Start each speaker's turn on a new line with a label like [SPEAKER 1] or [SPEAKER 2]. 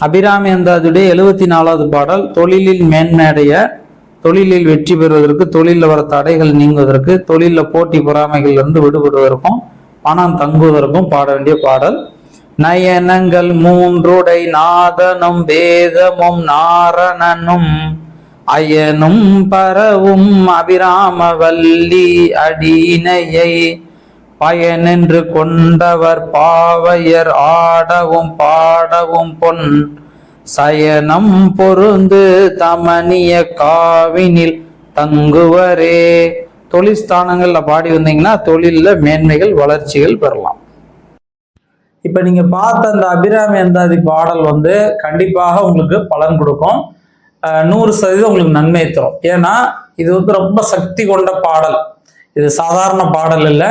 [SPEAKER 1] அபிராமி அந்தாதுடைய எழுபத்தி நாலாவது பாடல் தொழிலில் மேன்மையடைய தொழிலில் வெற்றி பெறுவதற்கு தொழிலில் வர தடைகள் நீங்குவதற்கு தொழிலில் போட்டி பொறாமைகள் இருந்து விடுபடுவதற்கும் பணம் தங்குவதற்கும் பாட வேண்டிய பாடல். நயனங்கள் மூன்றுடை நாதனும் வேதமும் நாரணனும் அயனும் பரவும் அபிராம வல்லி அடியினையை பயனின்று கொண்டவர் பாவையர் ஆடவும் பாடவும் பொன். சயனம் பொருந்து தமனிய காவினில் தங்குவரே. தொழில் ஸ்தானங்கள்ல பாடி வந்தீங்கன்னா தொழில்ல மேன்மைகள் வளர்ச்சிகள் பெறலாம். இப்ப நீங்க பார்த்த அந்த அபிராமி அந்தாதி பாடல் வந்து கண்டிப்பாக உங்களுக்கு பலன் கொடுக்கும். நூறு சதவீதம் உங்களுக்கு நன்மை தரும். ஏன்னா இது வந்து ரொம்ப சக்தி கொண்ட பாடல். இது சாதாரண பாடல் இல்லை.